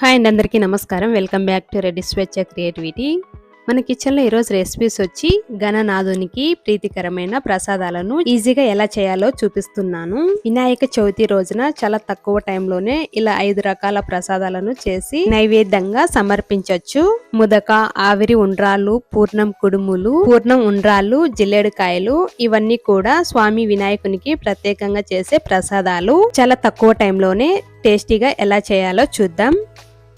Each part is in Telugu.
హాయ్ అండి అందరికీ నమస్కారం. వెల్కమ్ బ్యాక్ టు రెడ్డి స్వేచ్ఛ క్రియేటివిటీ. మన కిచెన్లో ఈరోజు రెసిపీస్ వచ్చి గణనాథునికి ప్రీతికరమైన ప్రసాదాలను ఈజీగా ఎలా చేయాలో చూపిస్తున్నాను. వినాయక చవితి రోజున చాలా తక్కువ టైంలోనే ఇలా ఐదు రకాల ప్రసాదాలను చేసి నైవేద్యంగా సమర్పించవచ్చు ముదక ఆవిరి ఉండ్రాళ్ళు పూర్ణం కుడుములు పూర్ణం ఉండ్రాళ్ళు జిల్లేడుకాయలు ఇవన్నీ కూడా స్వామి వినాయకునికి ప్రత్యేకంగా చేసే ప్రసాదాలు. చాలా తక్కువ టైంలోనే టేస్టీగా ఎలా చేయాలో చూద్దాం.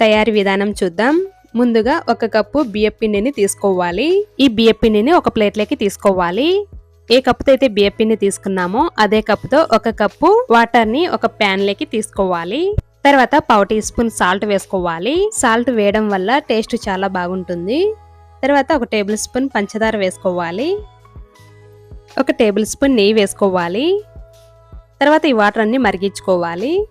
తయారీ విధానం చూద్దాం. ముందుగా ఒక కప్పు బియ్య పిండిని తీసుకోవాలి. ఈ బియ్య పిండిని ఒక ప్లేట్లోకి తీసుకోవాలి. ఏ కప్పుతో అయితే బియ్య పిండి తీసుకున్నామో అదే కప్పుతో ఒక కప్పు వాటర్ని ఒక ప్యాన్లోకి తీసుకోవాలి. తర్వాత పావు టీ స్పూన్ సాల్ట్ వేసుకోవాలి. సాల్ట్ వేయడం వల్ల టేస్ట్ చాలా బాగుంటుంది. తర్వాత ఒక టేబుల్ స్పూన్ పంచదార వేసుకోవాలి. ఒక టేబుల్ స్పూన్ నెయ్యి వేసుకోవాలి. తర్వాత ఈ వాటర్ అన్ని మరిగించుకోవాలి.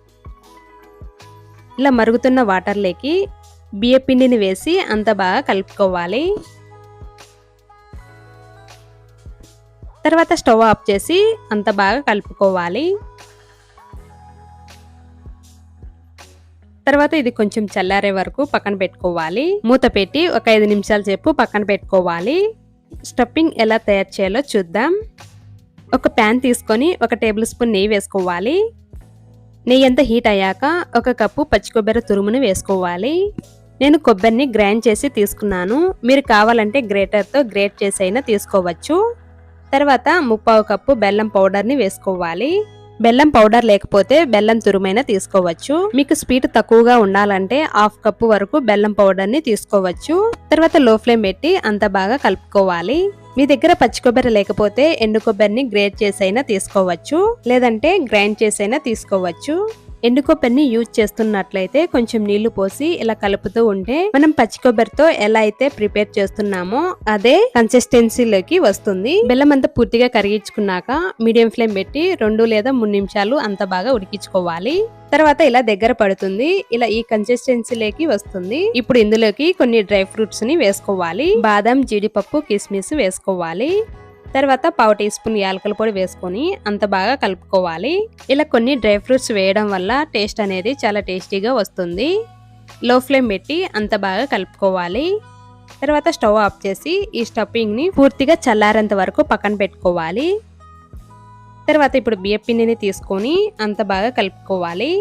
ఇలా మరుగుతున్న వాటర్లోకి బియ్య పిండిని వేసి అంత బాగా కలుపుకోవాలి. తర్వాత స్టవ్ ఆఫ్ చేసి అంత బాగా కలుపుకోవాలి. తర్వాత ఇది కొంచెం చల్లారే వరకు పక్కన పెట్టుకోవాలి. మూత పెట్టి ఒక ఐదు నిమిషాల సేపు పక్కన పెట్టుకోవాలి. స్టఫింగ్ ఎలా తయారు చేయాలో చూద్దాం. ఒక ప్యాన్ తీసుకొని ఒక టేబుల్ స్పూన్ నెయ్యి వేసుకోవాలి. నెయ్యి అంతా హీట్ అయ్యాక ఒక కప్పు పచ్చి కొబ్బరి తురుముని వేసుకోవాలి. నేను కొబ్బరిని గ్రైండ్ చేసి తీసుకున్నాను. మీరు కావాలంటే గ్రేటర్తో గ్రేట్ చేసి అయినా తీసుకోవచ్చు. తర్వాత ముప్పావు కప్పు బెల్లం పౌడర్ని వేసుకోవాలి. బెల్లం పౌడర్ లేకపోతే బెల్లం తురుమైనా తీసుకోవచ్చు. మీకు స్వీట్ తక్కువగా ఉండాలంటే హాఫ్ కప్పు వరకు బెల్లం పౌడర్ని తీసుకోవచ్చు. తర్వాత లో ఫ్లేమ్ పెట్టి అంత బాగా కలుపుకోవాలి. మీ దగ్గర పచ్చి కొబ్బరి లేకపోతే ఎండు కొబ్బరిని గ్రేట్ చేసైనా తీసుకోవచ్చు లేదంటే గ్రైండ్ చేసైనా తీసుకోవచ్చు. ఎండు కొబ్బరిని యూజ్ చేస్తున్నట్లయితే కొంచెం నీళ్ళు పోసి ఇలా కలుపుతూ ఉంటే మనం పచ్చి కొబ్బరితో ఎలా అయితే ప్రిపేర్ చేస్తున్నామో అదే కన్సిస్టెన్సీలోకి వస్తుంది. బెల్లం అంతా పూర్తిగా కరిగించుకున్నాక మీడియం ఫ్లేమ్ పెట్టి రెండు లేదా మూడు నిమిషాలు అంత బాగా ఉడికించుకోవాలి. తర్వాత ఇలా దగ్గర పడుతుంది. ఇలా ఈ కన్సిస్టెన్సీలోకి వస్తుంది. ఇప్పుడు ఇందులోకి కొన్ని డ్రై ఫ్రూట్స్ని వేసుకోవాలి. బాదం జీడిపప్పు కిస్మిస్ వేసుకోవాలి. తర్వాత పావు టీ స్పూన్ యాలకల పొడి వేసుకొని అంత బాగా కలుపుకోవాలి. ఇలా కొన్ని డ్రై ఫ్రూట్స్ వేయడం వల్ల టేస్ట్ అనేది చాలా టేస్టీగా వస్తుంది. లో ఫ్లేమ్ పెట్టి అంత బాగా కలుపుకోవాలి. తర్వాత స్టవ్ ఆఫ్ చేసి ఈ స్టఫింగ్ని పూర్తిగా చల్లారేంత వరకు పక్కన పెట్టుకోవాలి. తర్వాత ఇప్పుడు బియ్య పిండిని తీసుకొని అంత బాగా కలుపుకోవాలి.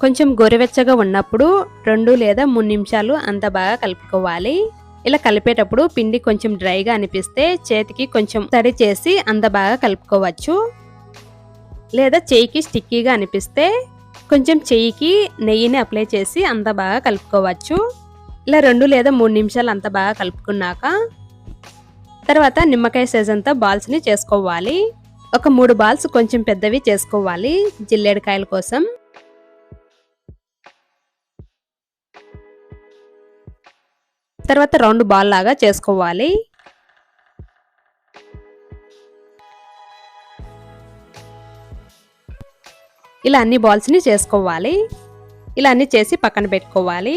కొంచెం గోరువెచ్చగా ఉన్నప్పుడు రెండు లేదా మూడు నిమిషాలు అంత బాగా కలుపుకోవాలి. ఇలా కలిపేటప్పుడు పిండి కొంచెం డ్రైగా అనిపిస్తే చేతికి కొంచెం తడి చేసి అంత బాగా కలుపుకోవచ్చు. లేదా చెయ్యికి స్టిక్కీగా అనిపిస్తే కొంచెం చెయ్యికి నెయ్యిని అప్లై చేసి అంత బాగా కలుపుకోవచ్చు. ఇలా రెండు లేదా మూడు నిమిషాలు అంత బాగా కలుపుకున్నాక తర్వాత నిమ్మకాయ సైజ్ అంతా బాల్స్ని చేసుకోవాలి. ఒక మూడు బాల్స్ కొంచెం పెద్దవి చేసుకోవాలి. జిల్లేడుకాయల కోసం. తర్వాత రౌండ్ బాల్ లాగా చేసుకోవాలి. ఇలా అన్ని బాల్స్ని చేసుకోవాలి. ఇలా అన్ని చేసి పక్కన పెట్టుకోవాలి.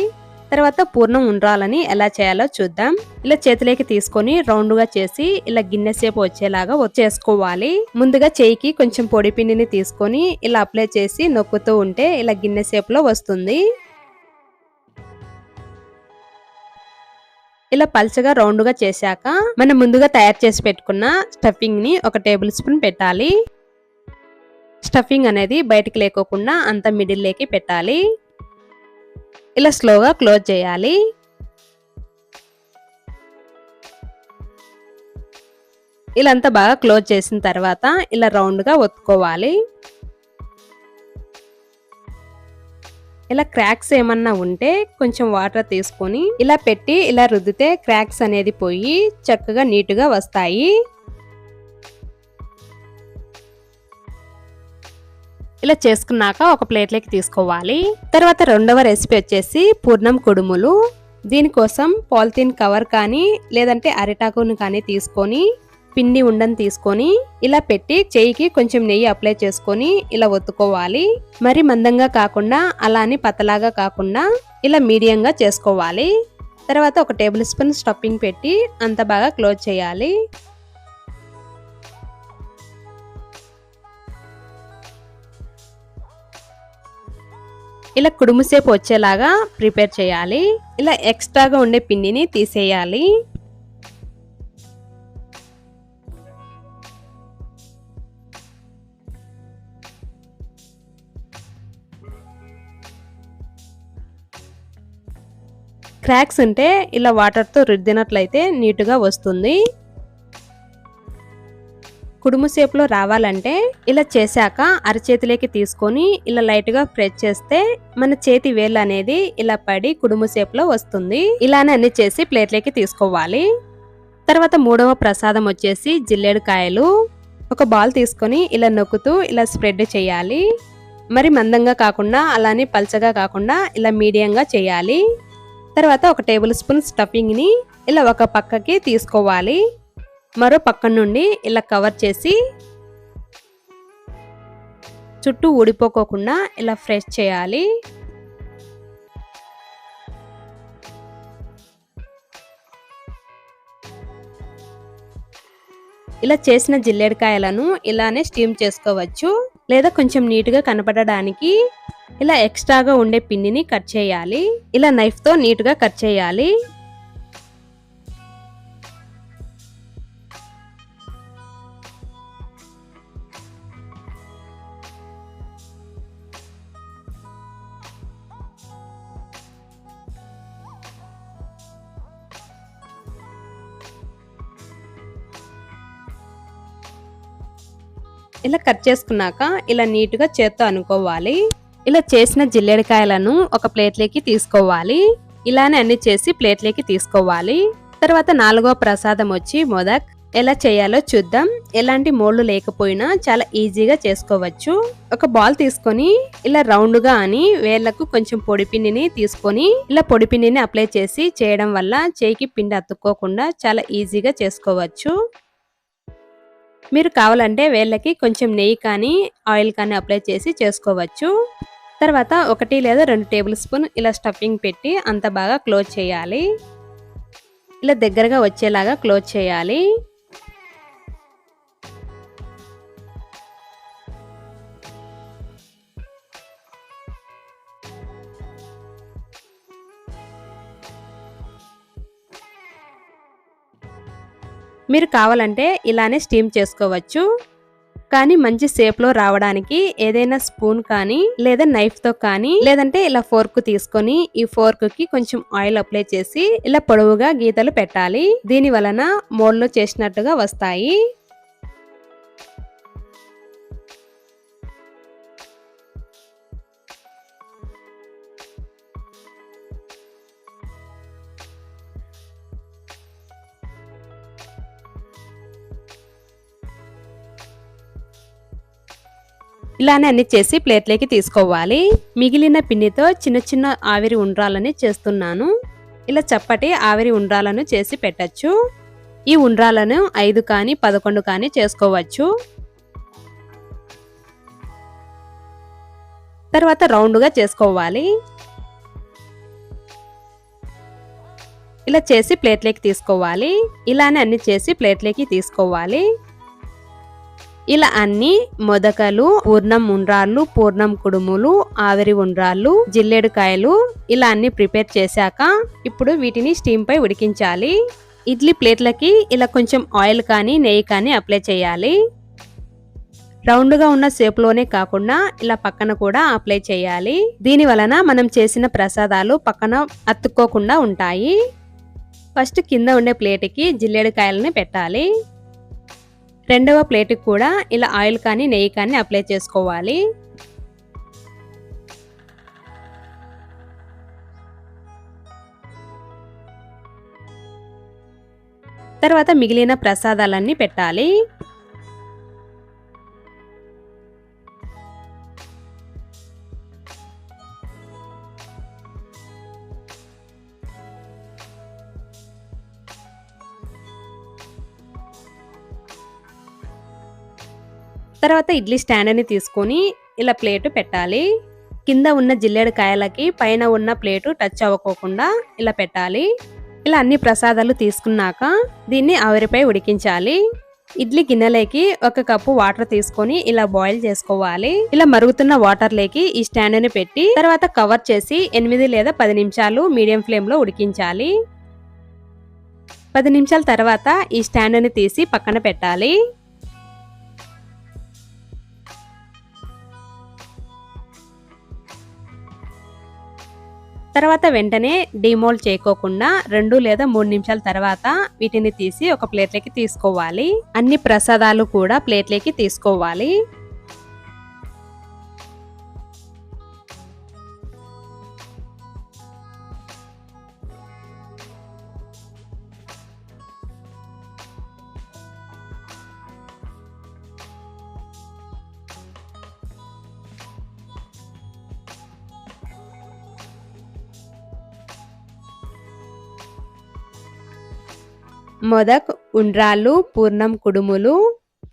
తర్వాత పూర్ణం ఉండ్రాలని ఎలా చేయాలో చూద్దాం. ఇలా చేతిలోకి తీసుకొని రౌండ్గా చేసి ఇలా గిన్నె సేపు వచ్చేలాగా చేసుకోవాలి. ముందుగా చేయికి కొంచెం పొడి పిండిని తీసుకొని ఇలా అప్లై చేసి నొక్కుతూ ఉంటే ఇలా గిన్నె సేపులో వస్తుంది. ఇలా పల్చగా రౌండ్గా చేశాక మనం ముందుగా తయారు చేసి పెట్టుకున్న స్టఫింగ్ని ఒక టేబుల్ స్పూన్ పెట్టాలి. స్టఫింగ్ అనేది బయటికి లేకోకుండా అంత మిడిల్ లేకి పెట్టాలి. ఇలా స్లోగా క్లోజ్ చేయాలి. ఇలా అంతా బాగా క్లోజ్ చేసిన తర్వాత ఇలా రౌండ్గా ఒత్తుకోవాలి. ఇలా క్రాక్స్ ఏమన్నా ఉంటే కొంచెం వాటర్ తీసుకొని ఇలా పెట్టి ఇలా రుద్దితే క్రాక్స్ అనేది పోయి చక్కగా నీటుగా వస్తాయి. ఇలా చేసుకున్నాక ఒక ప్లేట్లోకి తీసుకోవాలి. తర్వాత రెండవ రెసిపీ వచ్చేసి పూర్ణం కుడుములు. దీనికోసం పాలిథిన్ కవర్ కానీ లేదంటే అరిటాకును కానీ తీసుకొని పిండి ఉండని తీసుకొని ఇలా పెట్టి చేయికి కొంచెం నెయ్యి అప్లై చేసుకొని ఇలా ఒత్తుకోవాలి. మరి మందంగా కాకుండా అలా అని పతలాగా కాకుండా ఇలా మీడియంగా చేసుకోవాలి. తర్వాత ఒక టేబుల్ స్పూన్ స్టఫింగ్ పెట్టి అంత బాగా క్లోజ్ చేయాలి. ఇలా కుడుముసేపు వచ్చేలాగా ప్రిపేర్ చేయాలి. ఇలా ఎక్స్ట్రాగా ఉండే పిండిని తీసేయాలి. క్రాక్స్ ఉంటే ఇలా వాటర్తో రుద్దినట్లయితే నీటుగా వస్తుంది. కుడుము షేప్లో రావాలంటే ఇలా చేశాక అరచేతిలోకి తీసుకొని ఇలా లైట్గా ప్రెస్ చేస్తే మన చేతి వేళ్ళు అనేది ఇలా పడి కుడుము షేప్లో వస్తుంది. ఇలానే అన్ని చేసి ప్లేట్లోకి తీసుకోవాలి. తర్వాత మూడవ ప్రసాదం వచ్చేసి జిల్లేడు కాయలు. ఒక బాల్ తీసుకొని ఇలా నొక్కుతూ ఇలా స్ప్రెడ్ చేయాలి. మరి మందంగా కాకుండా అలానే పల్చగా కాకుండా ఇలా మీడియంగా చేయాలి. తర్వాత ఒక టేబుల్ స్పూన్ స్టఫింగ్ని ఇలా ఒక పక్కకి తీసుకోవాలి. మరో పక్క నుండి ఇలా కవర్ చేసి చుట్టూ ఊడిపోకోకుండా ఇలా ఫ్రెష్ చేయాలి. ఇలా చేసిన జిల్లేడికాయలను ఇలానే స్టీమ్ చేసుకోవచ్చు. లేదా కొంచెం నీట్గా కనపడడానికి ఇలా ఎక్స్ట్రాగా ఉండే పిండిని కట్ చేయాలి. ఇలా నైఫ్తో నీట్గా కట్ చేయాలి. ఇలా కట్ చేసుకున్నాక ఇలా నీట్గా చేత్తో అనుకోవాలి. ఇలా చేసిన జిల్లేడికాయలను ఒక ప్లేట్లోకి తీసుకోవాలి. ఇలానే అన్ని చేసి ప్లేట్లోకి తీసుకోవాలి. తర్వాత నాలుగో ప్రసాదం వచ్చి మొదక్. ఎలా చేయాలో చూద్దాం. ఎలాంటి మోళ్ళు లేకపోయినా చాలా ఈజీగా చేసుకోవచ్చు. ఒక బాల్ తీసుకొని ఇలా రౌండ్గా అని వేళ్ళకు కొంచెం పొడిపిండిని తీసుకొని ఇలా పొడిపిండిని అప్లై చేసి చేయడం వల్ల చేయికి పిండి అతుక్కోకుండా చాలా ఈజీగా చేసుకోవచ్చు. మీరు కావాలంటే వేళ్ళకి కొంచెం నెయ్యి కానీ ఆయిల్ కానీ అప్లై చేసి చేసుకోవచ్చు. తర్వాత ఒకటి లేదా రెండు టేబుల్ స్పూన్ ఇలా స్టఫింగ్ పెట్టి అంత బాగా క్లోజ్ చేయాలి. ఇలా దగ్గరగా వచ్చేలాగా క్లోజ్ చేయాలి. మీరు కావాలంటే ఇలానే స్టీమ్ చేసుకోవచ్చు. కానీ మంచి షేప్లో రావడానికి ఏదైనా స్పూన్ కానీ లేదా నైఫ్తో కానీ లేదంటే ఇలా ఫోర్క్ తీసుకొని ఈ ఫోర్క్కి కొంచెం ఆయిల్ అప్లై చేసి ఇలా పొడవుగా గీతలు పెట్టాలి. దీని వలన మోడ్లో చేసినట్టుగా వస్తాయి. ఇలానే అన్ని చేసి ప్లేట్లోకి తీసుకోవాలి. మిగిలిన పిండితో చిన్న చిన్న ఆవిరి ఉండ్రాలని చేస్తున్నాను. ఇలా చప్పటి ఆవిరి ఉండ్రాలను చేసి పెట్టచ్చు. ఈ ఉండ్రాలను ఐదు కానీ పదకొండు కానీ చేసుకోవచ్చు. తర్వాత రౌండ్గా చేసుకోవాలి. ఇలా చేసి ప్లేట్లోకి తీసుకోవాలి. ఇలానే అన్ని చేసి ప్లేట్లోకి తీసుకోవాలి. ఇలా అన్ని మొదకలు పూర్ణం ఉండ్రాళ్ళు పూర్ణం కుడుములు ఆవిరి ఉండ్రాళ్ళు జిల్లేడుకాయలు ఇలా అన్ని ప్రిపేర్ చేశాక ఇప్పుడు వీటిని స్టీమ్ పై ఉడికించాలి. ఇడ్లీ ప్లేట్లకి ఇలా కొంచెం ఆయిల్ కానీ నెయ్యి కానీ అప్లై చేయాలి. రౌండ్గా ఉన్న షేప్లోనే కాకుండా ఇలా పక్కన కూడా అప్లై చేయాలి. దీని వలన మనం చేసిన ప్రసాదాలు పక్కన అతుక్కోకుండా ఉంటాయి. ఫస్ట్ కింద ఉండే ప్లేట్కి జిల్లేడు కాయలని పెట్టాలి. రెండవ ప్లేట్కి కూడా ఇలా ఆయిల్ కానీ నెయ్యి కానీ అప్లై చేసుకోవాలి. తర్వాత మిగిలిన ప్రసాదాలన్నీ పెట్టాలి. తర్వాత ఇడ్లీ స్టాండ్ని తీసుకొని ఇలా ప్లేటు పెట్టాలి. కింద ఉన్న జిల్లేడు కాయలకి పైన ఉన్న ప్లేటు టచ్ అవ్వకోకుండా ఇలా పెట్టాలి. ఇలా అన్ని ప్రసాదాలు తీసుకున్నాక దీన్ని ఆవిరిపై ఉడికించాలి. ఇడ్లీ గిన్నెలోకి ఒక కప్పు వాటర్ తీసుకొని ఇలా బాయిల్ చేసుకోవాలి. ఇలా మరుగుతున్న వాటర్ లేకి ఈ స్టాండ్ని పెట్టి తర్వాత కవర్ చేసి ఎనిమిది లేదా పది నిమిషాలు మీడియం ఫ్లేమ్లో ఉడికించాలి. పది నిమిషాల తర్వాత ఈ స్టాండ్ని తీసి పక్కన పెట్టాలి. తర్వాత వెంటనే డిమోల్డ్ చేయకోకుండా రెండు లేదా మూడు నిమిషాల తర్వాత వీటిని తీసి ఒక ప్లేట్లోకి తీసుకోవాలి. అన్ని ప్రసాదాలు కూడా ప్లేట్లోకి తీసుకోవాలి. మొదక్ ఉండ్రాళ్ళు పూర్ణం కుడుములు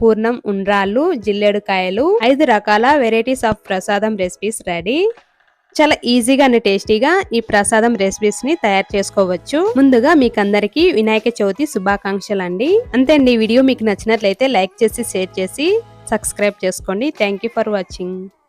పూర్ణం ఉండ్రాళ్ళు జిల్లేడుకాయలు ఐదు రకాల varieties of prasadam recipes ready చాలా ఈజీగా అండ్ టేస్టీగా ఈ ప్రసాదం రెసిపీస్ని తయారు చేసుకోవచ్చు. ముందుగా మీకు అందరికి వినాయక చవితి శుభాకాంక్షలు అండి. అంతే అండి ఈ వీడియో మీకు నచ్చినట్లయితే లైక్ చేసి షేర్ చేసి సబ్స్క్రైబ్ చేసుకోండి. Thank for watching